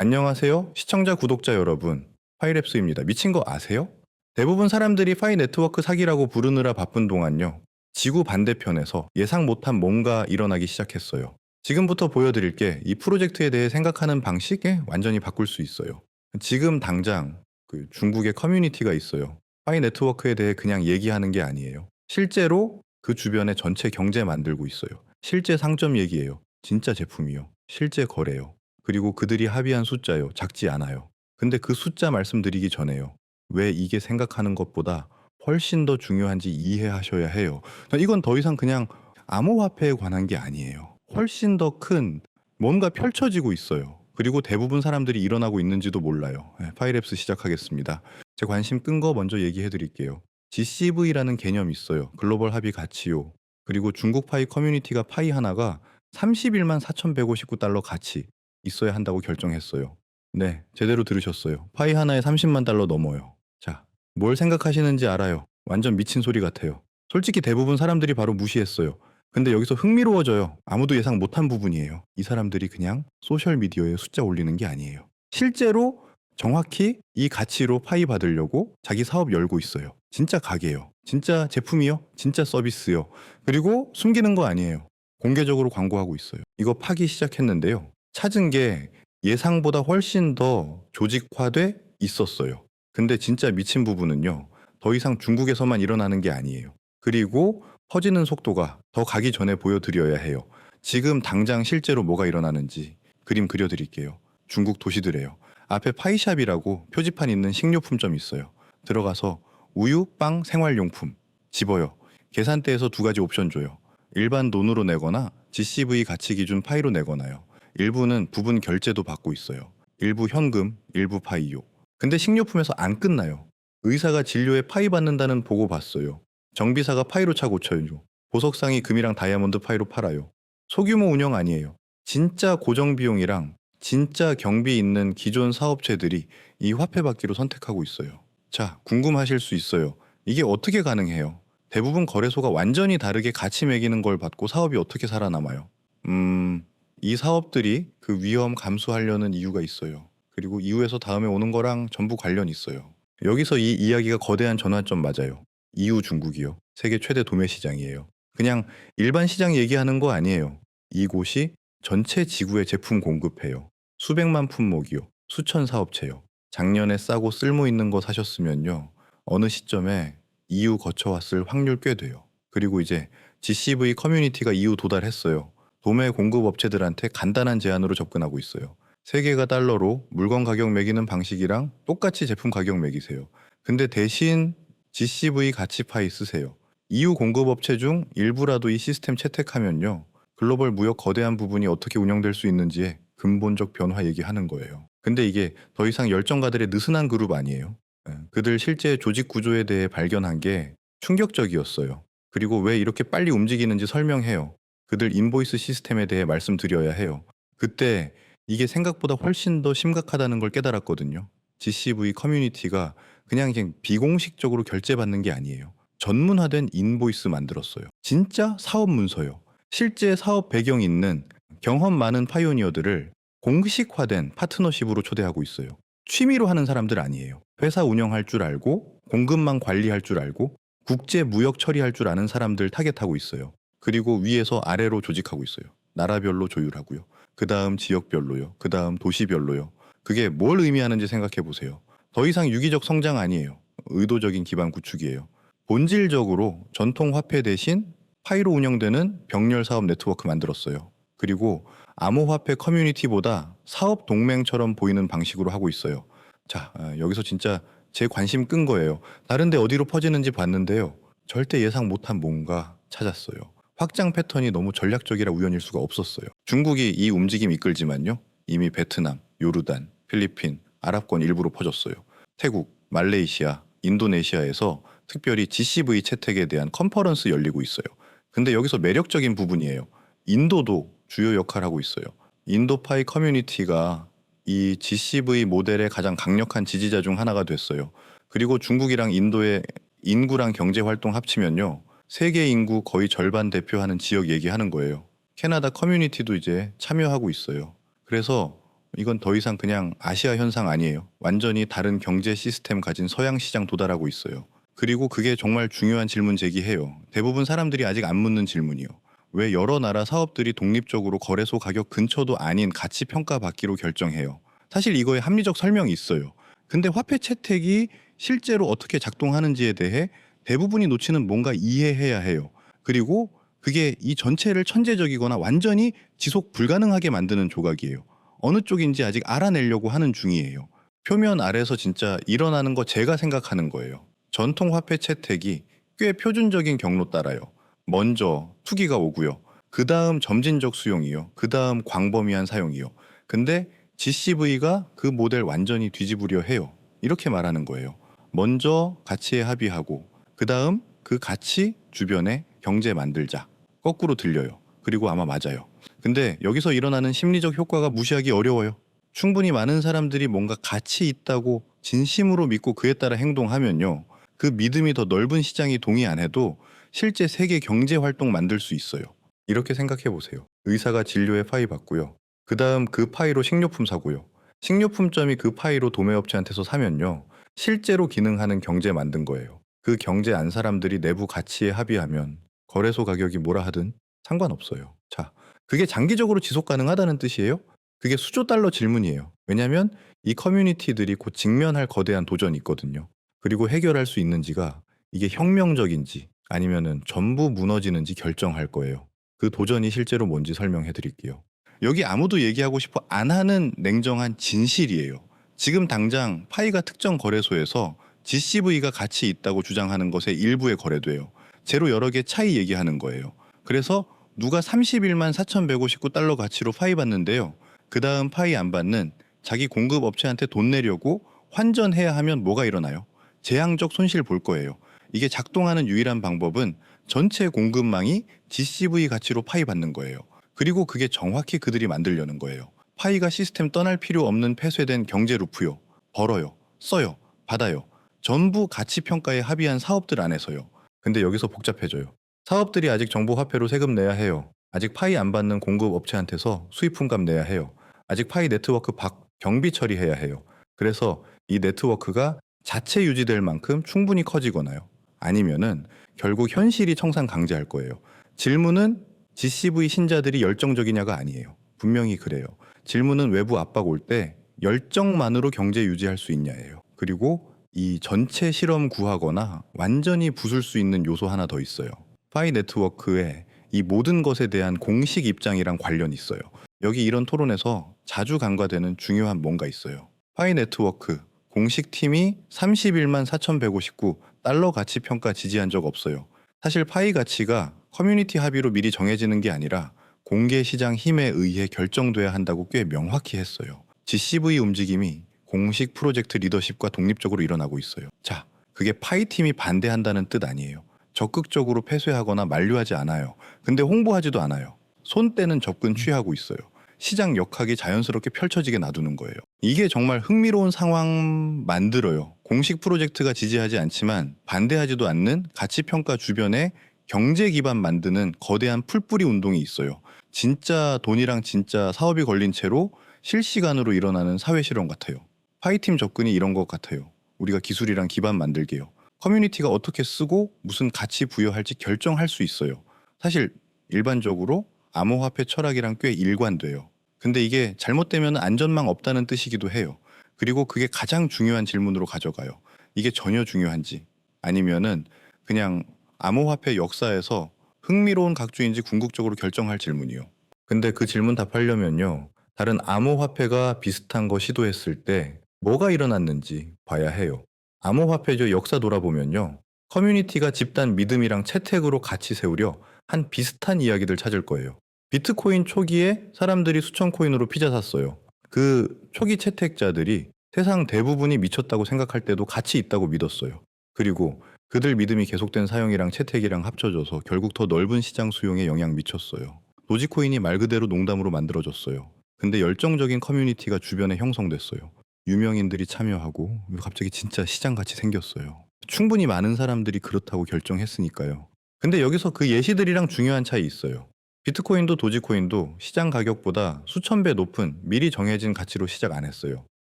안녕하세요. 시청자, 구독자 여러분. 파이랩스입니다. 미친 거 아세요? 대부분 사람들이 파이 네트워크 사기라고 부르느라 바쁜 동안요. 지구 반대편에서 예상 못한 뭔가 일어나기 시작했어요. 지금부터 보여드릴 게 이 프로젝트에 대해 생각하는 방식에 완전히 바꿀 수 있어요. 지금 당장 그 중국의 커뮤니티가 있어요. 파이 네트워크에 대해 그냥 얘기하는 게 아니에요. 실제로 그 주변에 전체 경제 만들고 있어요. 실제 상점 얘기예요. 진짜 제품이요. 실제 거래요. 그리고 그들이 합의한 숫자요. 작지 않아요. 근데 그 숫자 말씀드리기 전에요. 왜 이게 생각하는 것보다 훨씬 더 중요한지 이해하셔야 해요. 이건 더 이상 그냥 암호화폐에 관한 게 아니에요. 훨씬 더 큰 뭔가 펼쳐지고 있어요. 그리고 대부분 사람들이 일어나고 있는지도 몰라요. 네, 파이랩스 시작하겠습니다. 제 관심 끈 거 먼저 얘기해 드릴게요. GCV라는 개념이 있어요. 글로벌 합의 가치요. 그리고 중국 파이 커뮤니티가 파이 하나가 31만 4,159달러 가치 있어야 한다고 결정했어요. 네, 제대로 들으셨어요. 파이 하나에 30만 달러 넘어요. 자, 뭘 생각하시는지 알아요. 완전 미친 소리 같아요. 솔직히 대부분 사람들이 바로 무시했어요. 근데 여기서 흥미로워져요. 아무도 예상 못한 부분이에요. 이 사람들이 그냥 소셜미디어에 숫자 올리는 게 아니에요. 실제로 정확히 이 가치로 파이 받으려고 자기 사업 열고 있어요. 진짜 가게요. 진짜 제품이요. 진짜 서비스요. 그리고 숨기는 거 아니에요. 공개적으로 광고하고 있어요. 이거 파기 시작했는데요. 찾은 게 예상보다 훨씬 더 조직화돼 있었어요. 근데 진짜 미친 부분은요. 더 이상 중국에서만 일어나는 게 아니에요. 그리고 퍼지는 속도가 더 가기 전에 보여드려야 해요. 지금 당장 실제로 뭐가 일어나는지 그림 그려드릴게요. 중국 도시들에요. 앞에 파이샵이라고 표지판 있는 식료품점 있어요. 들어가서 우유, 빵, 생활용품 집어요. 계산대에서 두 가지 옵션 줘요. 일반 돈으로 내거나 GCV 가치 기준 파이로 내거나요. 일부는 부분 결제도 받고 있어요. 일부 현금, 일부 파이요. 근데 식료품에서 안 끝나요. 의사가 진료에 파이 받는다는 보고 봤어요. 정비사가 파이로 차 고쳐요. 보석상이 금이랑 다이아몬드 파이로 팔아요. 소규모 운영 아니에요. 진짜 고정 비용이랑 진짜 경비 있는 기존 사업체들이 이 화폐 받기로 선택하고 있어요. 자, 궁금하실 수 있어요. 이게 어떻게 가능해요? 대부분 거래소가 완전히 다르게 가치 매기는 걸 받고 사업이 어떻게 살아남아요? 음, 이 사업들이 그 위험 감수하려는 이유가 있어요. 그리고 이후에서 다음에 오는 거랑 전부 관련 있어요. 여기서 이 이야기가 거대한 전환점 맞아요. 이후 중국이요. 세계 최대 도매 시장이에요. 그냥 일반 시장 얘기하는 거 아니에요. 이곳이 전체 지구에 제품 공급해요. 수백만 품목이요. 수천 사업체요. 작년에 싸고 쓸모 있는 거 사셨으면요. 어느 시점에 EU 거쳐왔을 확률 꽤 돼요. 그리고 이제 GCV 커뮤니티가 EU 도달했어요. 도매 공급 업체들한테 간단한 제안으로 접근하고 있어요. 세 개가 달러로 물건 가격 매기는 방식이랑 똑같이 제품 가격 매기세요. 근데 대신 GCV 가치 파이 쓰세요. EU 공급 업체 중 일부라도 이 시스템 채택하면요. 글로벌 무역 거대한 부분이 어떻게 운영될 수 있는지에 근본적 변화 얘기하는 거예요. 근데 이게 더 이상 열정가들의 느슨한 그룹 아니에요. 예, 그들 실제 조직 구조에 대해 발견한 게 충격적이었어요. 그리고 왜 이렇게 빨리 움직이는지 설명해요. 그들 인보이스 시스템에 대해 말씀드려야 해요. 그때 이게 생각보다 훨씬 더 심각하다는 걸 깨달았거든요. GCV 커뮤니티가 그냥 그냥 비공식적으로 결제받는 게 아니에요. 전문화된 인보이스 만들었어요. 진짜 사업 문서요. 실제 사업 배경 있는 경험 많은 파이오니어들을 공식화된 파트너십으로 초대하고 있어요. 취미로 하는 사람들 아니에요. 회사 운영할 줄 알고 공급망 관리할 줄 알고 국제 무역 처리할 줄 아는 사람들 타겟하고 있어요. 그리고 위에서 아래로 조직하고 있어요. 나라별로 조율하고요. 그 다음 지역별로요. 그 다음 도시별로요. 그게 뭘 의미하는지 생각해 보세요. 더 이상 유기적 성장 아니에요. 의도적인 기반 구축이에요. 본질적으로 전통 화폐 대신 파이로 운영되는 병렬 사업 네트워크 만들었어요. 그리고 암호화폐 커뮤니티보다 사업 동맹처럼 보이는 방식으로 하고 있어요. 자, 아, 여기서 진짜 제 관심 끈 거예요. 다른데 어디로 퍼지는지 봤는데요. 절대 예상 못한 뭔가 찾았어요. 확장 패턴이 너무 전략적이라 우연일 수가 없었어요. 중국이 이 움직임 이끌지만요. 이미 베트남, 요르단, 필리핀, 아랍권 일부로 퍼졌어요. 태국, 말레이시아, 인도네시아에서 특별히 GCV 채택에 대한 컨퍼런스 열리고 있어요. 근데 여기서 매력적인 부분이에요. 인도도 주요 역할하고 있어요. 인도파이 커뮤니티가 이 GCV 모델의 가장 강력한 지지자 중 하나가 됐어요. 그리고 중국이랑 인도의 인구랑 경제 활동 합치면요. 세계 인구 거의 절반 대표하는 지역 얘기하는 거예요. 캐나다 커뮤니티도 이제 참여하고 있어요. 그래서 이건 더 이상 그냥 아시아 현상 아니에요. 완전히 다른 경제 시스템 가진 서양 시장 도달하고 있어요. 그리고 그게 정말 중요한 질문 제기해요. 대부분 사람들이 아직 안 묻는 질문이요. 왜 여러 나라 사업들이 독립적으로 거래소 가격 근처도 아닌 가치 평가 받기로 결정해요. 사실 이거에 합리적 설명이 있어요. 근데 화폐 채택이 실제로 어떻게 작동하는지에 대해 대부분이 놓치는 뭔가 이해해야 해요. 그리고 그게 이 전체를 천재적이거나 완전히 지속 불가능하게 만드는 조각이에요. 어느 쪽인지 아직 알아내려고 하는 중이에요. 표면 아래서 진짜 일어나는 거 제가 생각하는 거예요. 전통 화폐 채택이 꽤 표준적인 경로 따라요. 먼저 투기가 오고요. 그 다음 점진적 수용이요. 그 다음 광범위한 사용이요. 근데 GCV가 그 모델 완전히 뒤집으려 해요. 이렇게 말하는 거예요. 먼저 가치에 합의하고 그 다음 그 가치 주변에 경제 만들자. 거꾸로 들려요. 그리고 아마 맞아요. 근데 여기서 일어나는 심리적 효과가 무시하기 어려워요. 충분히 많은 사람들이 뭔가 가치 있다고 진심으로 믿고 그에 따라 행동하면요. 그 믿음이 더 넓은 시장이 동의 안 해도 실제 세계 경제 활동 만들 수 있어요. 이렇게 생각해 보세요. 의사가 진료에 파이 받고요. 그 다음 그 파이로 식료품 사고요. 식료품점이 그 파이로 도매업체한테서 사면요. 실제로 기능하는 경제 만든 거예요. 그 경제 안 사람들이 내부 가치에 합의하면 거래소 가격이 뭐라 하든 상관없어요. 자, 그게 장기적으로 지속 가능하다는 뜻이에요? 그게 수조 달러 질문이에요. 왜냐하면 이 커뮤니티들이 곧 직면할 거대한 도전이 있거든요. 그리고 해결할 수 있는지가 이게 혁명적인지 아니면은 전부 무너지는지 결정할 거예요. 그 도전이 실제로 뭔지 설명해 드릴게요. 여기 아무도 얘기하고 싶어 안 하는 냉정한 진실이에요. 지금 당장 파이가 특정 거래소에서 GCV가 가치 있다고 주장하는 것의 일부에 거래돼요. 제로 여러 개 차이 얘기하는 거예요. 그래서 누가 31만 4,159달러 가치로 파이 받는데요. 그 다음 파이 안 받는 자기 공급 업체한테 돈 내려고 환전해야 하면 뭐가 일어나요? 재앙적 손실 볼 거예요. 이게 작동하는 유일한 방법은 전체 공급망이 GCV 가치로 파이 받는 거예요. 그리고 그게 정확히 그들이 만들려는 거예요. 파이가 시스템 떠날 필요 없는 폐쇄된 경제 루프요. 벌어요. 써요. 받아요. 전부 가치 평가에 합의한 사업들 안에서요. 근데 여기서 복잡해져요. 사업들이 아직 정보 화폐로 세금 내야 해요. 아직 파이 안 받는 공급 업체한테서 수입품 값 내야 해요. 아직 파이 네트워크 박 경비 처리해야 해요. 그래서 이 네트워크가 자체 유지될 만큼 충분히 커지거나요. 아니면은 결국 현실이 청산 강제할 거예요. 질문은 GCV 신자들이 열정적이냐가 아니에요. 분명히 그래요. 질문은 외부 압박 올 때 열정만으로 경제 유지할 수 있냐예요. 그리고 이 전체 실험 구하거나 완전히 부술 수 있는 요소 하나 더 있어요. 파이 네트워크의 이 모든 것에 대한 공식 입장이랑 관련이 있어요. 여기 이런 토론에서 자주 간과되는 중요한 뭔가 있어요. 파이 네트워크 공식 팀이 31만 4,159 달러 가치 평가 지지한 적 없어요. 사실 파이 가치가 커뮤니티 합의로 미리 정해지는 게 아니라 공개 시장 힘에 의해 결정돼야 한다고 꽤 명확히 했어요. GCV 움직임이 공식 프로젝트 리더십과 독립적으로 일어나고 있어요. 자, 그게 파이 팀이 반대한다는 뜻 아니에요. 적극적으로 폐쇄하거나 만류하지 않아요. 근데 홍보하지도 않아요. 손 떼는 접근 취하고 있어요. 시장 역학이 자연스럽게 펼쳐지게 놔두는 거예요. 이게 정말 흥미로운 상황 만들어요. 공식 프로젝트가 지지하지 않지만 반대하지도 않는 가치 평가 주변에 경제 기반 만드는 거대한 풀뿌리 운동이 있어요. 진짜 돈이랑 진짜 사업이 걸린 채로 실시간으로 일어나는 사회 실험 같아요. 파이팀 접근이 이런 것 같아요. 우리가 기술이랑 기반 만들게요. 커뮤니티가 어떻게 쓰고 무슨 가치 부여할지 결정할 수 있어요. 사실 일반적으로 암호화폐 철학이랑 꽤 일관돼요. 근데 이게 잘못되면 안전망 없다는 뜻이기도 해요. 그리고 그게 가장 중요한 질문으로 가져가요. 이게 전혀 중요한지 아니면은 그냥 암호화폐 역사에서 흥미로운 각주인지 궁극적으로 결정할 질문이요. 근데 그 질문 답하려면요. 다른 암호화폐가 비슷한 거 시도했을 때 뭐가 일어났는지 봐야 해요. 암호화폐죠 역사 돌아보면요. 커뮤니티가 집단 믿음이랑 채택으로 같이 세우려 한 비슷한 이야기들 찾을 거예요. 비트코인 초기에 사람들이 수천 코인으로 피자 샀어요. 그 초기 채택자들이 세상 대부분이 미쳤다고 생각할 때도 가치 있다고 믿었어요. 그리고 그들 믿음이 계속된 사용이랑 채택이랑 합쳐져서 결국 더 넓은 시장 수용에 영향 미쳤어요. 도지코인이 말 그대로 농담으로 만들어졌어요. 근데 열정적인 커뮤니티가 주변에 형성됐어요. 유명인들이 참여하고 갑자기 진짜 시장같이 생겼어요. 충분히 많은 사람들이 그렇다고 결정했으니까요. 근데 여기서 그 예시들이랑 중요한 차이 있어요. 비트코인도 도지코인도 시장 가격보다 수천 배 높은 미리 정해진 가치로 시작 안 했어요.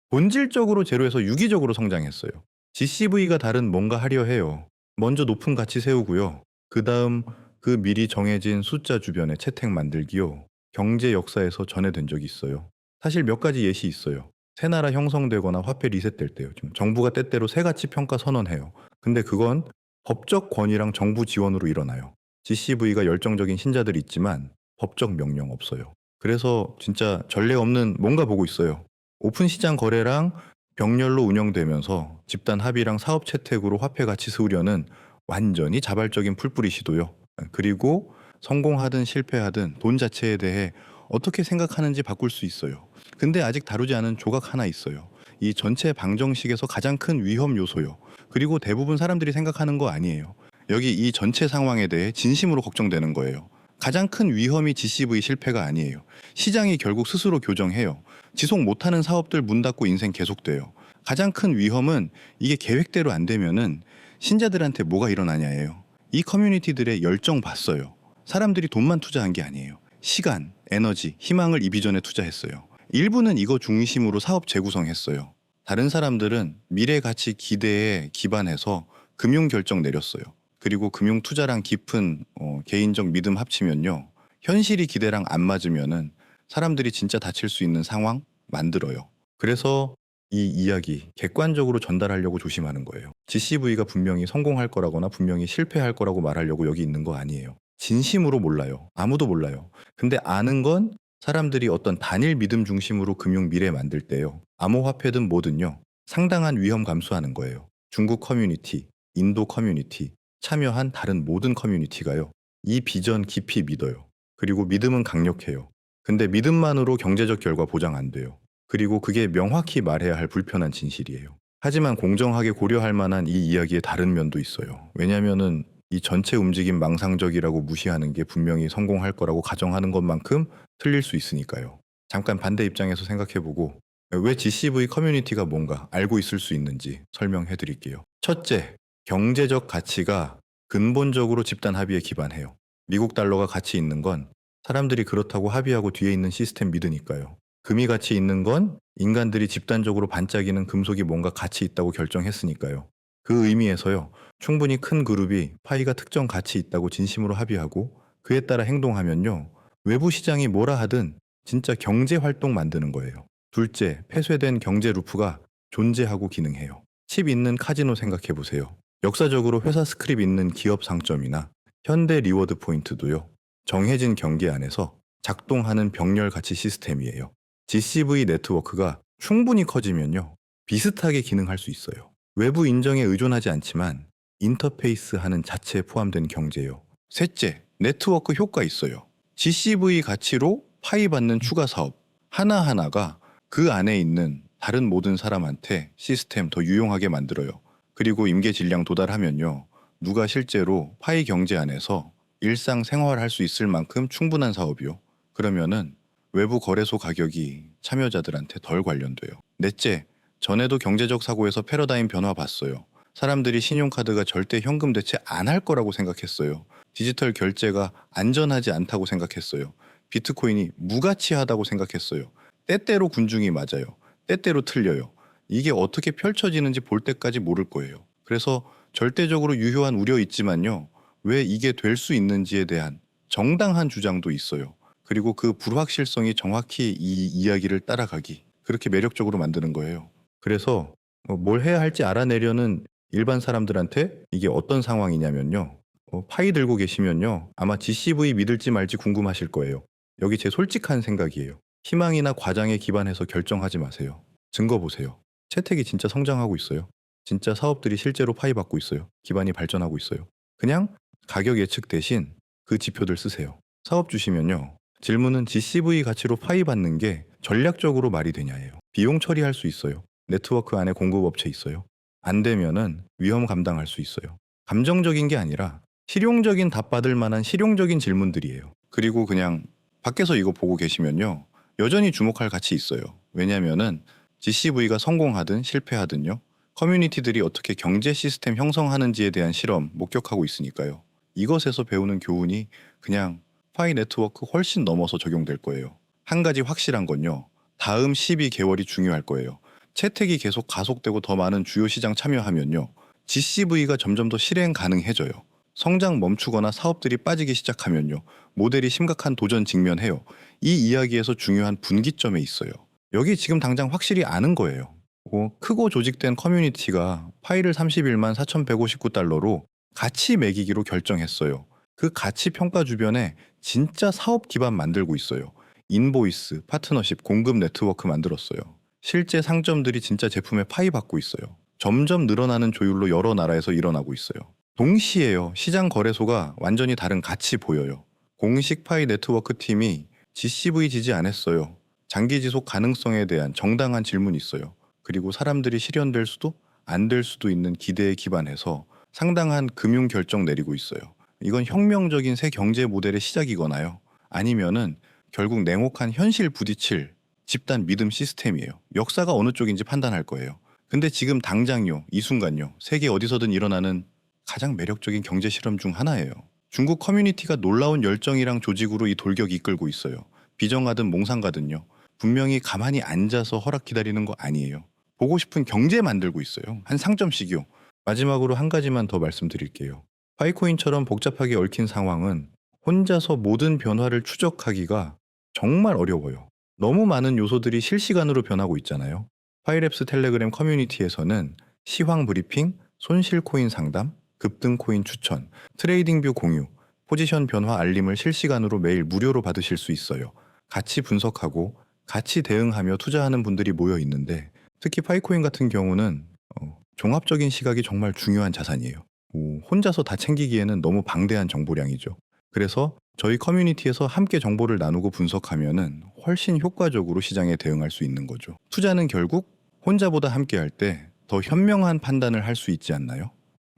본질적으로 제로에서 유기적으로 성장했어요. GCV가 다른 뭔가 하려 해요. 먼저 높은 가치 세우고요. 그 다음 그 미리 정해진 숫자 주변에 채택 만들기요. 경제 역사에서 전해된 적이 있어요. 사실 몇 가지 예시 있어요. 새 나라 형성되거나 화폐 리셋될 때요. 지금 정부가 때때로 새 가치 평가 선언해요. 근데 그건 법적 권위랑 정부 지원으로 일어나요. GCV가 열정적인 신자들이 있지만 법적 명령 없어요. 그래서 진짜 전례 없는 뭔가 보고 있어요. 오픈 시장 거래랑 병렬로 운영되면서 집단 합의랑 사업 채택으로 화폐 가치 수우려는 완전히 자발적인 풀뿌리 시도요. 그리고 성공하든 실패하든 돈 자체에 대해 어떻게 생각하는지 바꿀 수 있어요. 근데 아직 다루지 않은 조각 하나 있어요. 이 전체 방정식에서 가장 큰 위험 요소요. 그리고 대부분 사람들이 생각하는 거 아니에요. 여기 이 전체 상황에 대해 진심으로 걱정되는 거예요. 가장 큰 위험이 GCV 실패가 아니에요. 시장이 결국 스스로 교정해요. 지속 못하는 사업들 문 닫고 인생 계속돼요. 가장 큰 위험은 이게 계획대로 안 되면은 신자들한테 뭐가 일어나냐예요. 이 커뮤니티들의 열정 봤어요. 사람들이 돈만 투자한 게 아니에요. 시간, 에너지, 희망을 이 비전에 투자했어요. 일부는 이거 중심으로 사업 재구성했어요. 다른 사람들은 미래 가치 기대에 기반해서 금융 결정 내렸어요. 그리고 금융 투자랑 깊은 어, 개인적 믿음 합치면요. 현실이 기대랑 안 맞으면은 사람들이 진짜 다칠 수 있는 상황 만들어요. 그래서 이 이야기 객관적으로 전달하려고 조심하는 거예요. GCV가 분명히 성공할 거라거나 분명히 실패할 거라고 말하려고 여기 있는 거 아니에요. 진심으로 몰라요. 아무도 몰라요. 근데 아는 건 사람들이 어떤 단일 믿음 중심으로 금융 미래 만들 때요. 암호화폐든 뭐든요. 상당한 위험 감수하는 거예요. 중국 커뮤니티, 인도 커뮤니티, 참여한 다른 모든 커뮤니티가요. 이 비전 깊이 믿어요. 그리고 믿음은 강력해요. 근데 믿음만으로 경제적 결과 보장 안 돼요. 그리고 그게 명확히 말해야 할 불편한 진실이에요. 하지만 공정하게 고려할 만한 이 이야기의 다른 면도 있어요. 왜냐면은 이 전체 움직임 망상적이라고 무시하는 게 분명히 성공할 거라고 가정하는 것만큼 틀릴 수 있으니까요. 잠깐 반대 입장에서 생각해보고 왜 GCV 커뮤니티가 뭔가 알고 있을 수 있는지 설명해 드릴게요. 첫째, 경제적 가치가 근본적으로 집단 합의에 기반해요. 미국 달러가 가치 있는 건 사람들이 그렇다고 합의하고 뒤에 있는 시스템 믿으니까요. 금이 가치 있는 건 인간들이 집단적으로 반짝이는 금속이 뭔가 가치 있다고 결정했으니까요. 그 의미에서요. 충분히 큰 그룹이 파이가 특정 가치 있다고 진심으로 합의하고 그에 따라 행동하면요. 외부 시장이 뭐라 하든 진짜 경제 활동 만드는 거예요. 둘째, 폐쇄된 경제 루프가 존재하고 기능해요. 칩 있는 카지노 생각해 보세요. 역사적으로 회사 스크립 있는 기업 상점이나 현대 리워드 포인트도요. 정해진 경계 안에서 작동하는 병렬 가치 시스템이에요. GCV 네트워크가 충분히 커지면요. 비슷하게 기능할 수 있어요. 외부 인정에 의존하지 않지만 인터페이스 하는 자체에 포함된 경제요. 셋째, 네트워크 효과 있어요. GCV 가치로 파이 받는 추가 사업 하나하나가 그 안에 있는 다른 모든 사람한테 시스템 더 유용하게 만들어요. 그리고 임계 질량 도달하면요. 누가 실제로 파이 경제 안에서 일상 생활할 수 있을 만큼 충분한 사업이요. 그러면은 외부 거래소 가격이 참여자들한테 덜 관련돼요. 넷째, 전에도 경제적 사고에서 패러다임 변화 봤어요. 사람들이 신용카드가 절대 현금 대체 안 할 거라고 생각했어요. 디지털 결제가 안전하지 않다고 생각했어요. 비트코인이 무가치하다고 생각했어요. 때때로 군중이 맞아요. 때때로 틀려요. 이게 어떻게 펼쳐지는지 볼 때까지 모를 거예요. 그래서 절대적으로 유효한 우려 있지만요. 왜 이게 될 수 있는지에 대한 정당한 주장도 있어요. 그리고 그 불확실성이 정확히 이 이야기를 따라가기 그렇게 매력적으로 만드는 거예요. 그래서 어, 뭘 해야 할지 알아내려는 일반 사람들한테 이게 어떤 상황이냐면요. 어, 파이 들고 계시면요. 아마 GCV 믿을지 말지 궁금하실 거예요. 여기 제 솔직한 생각이에요. 희망이나 과장에 기반해서 결정하지 마세요. 증거 보세요. 채택이 진짜 성장하고 있어요. 진짜 사업들이 실제로 파이 받고 있어요. 기반이 발전하고 있어요. 그냥 가격 예측 대신 그 지표들 쓰세요. 사업 주시면요. 질문은 GCV 가치로 파이 받는 게 전략적으로 말이 되냐예요. 비용 처리할 수 있어요. 네트워크 안에 공급업체 있어요. 안 되면은 위험 감당할 수 있어요. 감정적인 게 아니라 실용적인 답 받을 만한 실용적인 질문들이에요. 그리고 그냥 밖에서 이거 보고 계시면요. 여전히 주목할 가치 있어요. 왜냐면은 GCV가 성공하든 실패하든요. 커뮤니티들이 어떻게 경제 시스템 형성하는지에 대한 실험 목격하고 있으니까요. 이것에서 배우는 교훈이 그냥 파이 네트워크 훨씬 넘어서 적용될 거예요. 한 가지 확실한 건요. 다음 12개월이 중요할 거예요. 채택이 계속 가속되고 더 많은 주요 시장 참여하면요. GCV가 점점 더 실행 가능해져요. 성장 멈추거나 사업들이 빠지기 시작하면요. 모델이 심각한 도전 직면해요. 이 이야기에서 중요한 분기점에 있어요. 여기 지금 당장 확실히 아는 거예요. 어, 크고 조직된 커뮤니티가 파일을 31만 4,159달러로 가치 매기기로 결정했어요. 그 가치 평가 주변에 진짜 사업 기반 만들고 있어요. 인보이스, 파트너십, 공급 네트워크 만들었어요. 실제 상점들이 진짜 제품에 파이 받고 있어요. 점점 늘어나는 조율로 여러 나라에서 일어나고 있어요. 동시에요. 시장 거래소가 완전히 다른 가치 보여요. 공식 파이 네트워크 팀이 GCV 지지 안 했어요. 장기 지속 가능성에 대한 정당한 질문이 있어요. 그리고 사람들이 실현될 수도 안 될 수도 있는 기대에 기반해서 상당한 금융 결정 내리고 있어요. 이건 혁명적인 새 경제 모델의 시작이거나요. 아니면은 결국 냉혹한 현실 부딪힐 집단 믿음 시스템이에요. 역사가 어느 쪽인지 판단할 거예요. 근데 지금 당장요, 이 순간요, 세계 어디서든 일어나는 가장 매력적인 경제 실험 중 하나예요. 중국 커뮤니티가 놀라운 열정이랑 조직으로 이 돌격 이끌고 있어요. 비정하든 몽상가든요. 분명히 가만히 앉아서 허락 기다리는 거 아니에요. 보고 싶은 경제 만들고 있어요. 한 상점씩이요. 마지막으로 한 가지만 더 말씀드릴게요. 파이코인처럼 복잡하게 얽힌 상황은 혼자서 모든 변화를 추적하기가 정말 어려워요. 너무 많은 요소들이 실시간으로 변하고 있잖아요. 파이랩스 텔레그램 커뮤니티에서는 시황 브리핑, 손실 코인 상담, 급등 코인 추천, 트레이딩 뷰 공유, 포지션 변화 알림을 실시간으로 매일 무료로 받으실 수 있어요. 같이 분석하고 같이 대응하며 투자하는 분들이 모여 있는데 특히 파이코인 같은 경우는 어, 종합적인 시각이 정말 중요한 자산이에요. 오, 혼자서 다 챙기기에는 너무 방대한 정보량이죠. 그래서 저희 커뮤니티에서 함께 정보를 나누고 분석하면은 훨씬 효과적으로 시장에 대응할 수 있는 거죠. 투자는 결국 혼자보다 함께 할 때 더 현명한 판단을 할 수 있지 않나요?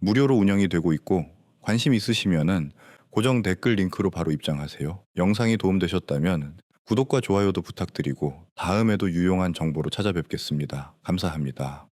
무료로 운영이 되고 있고 관심 있으시면은 고정 댓글 링크로 바로 입장하세요. 영상이 도움되셨다면 구독과 좋아요도 부탁드리고 다음에도 유용한 정보로 찾아뵙겠습니다. 감사합니다.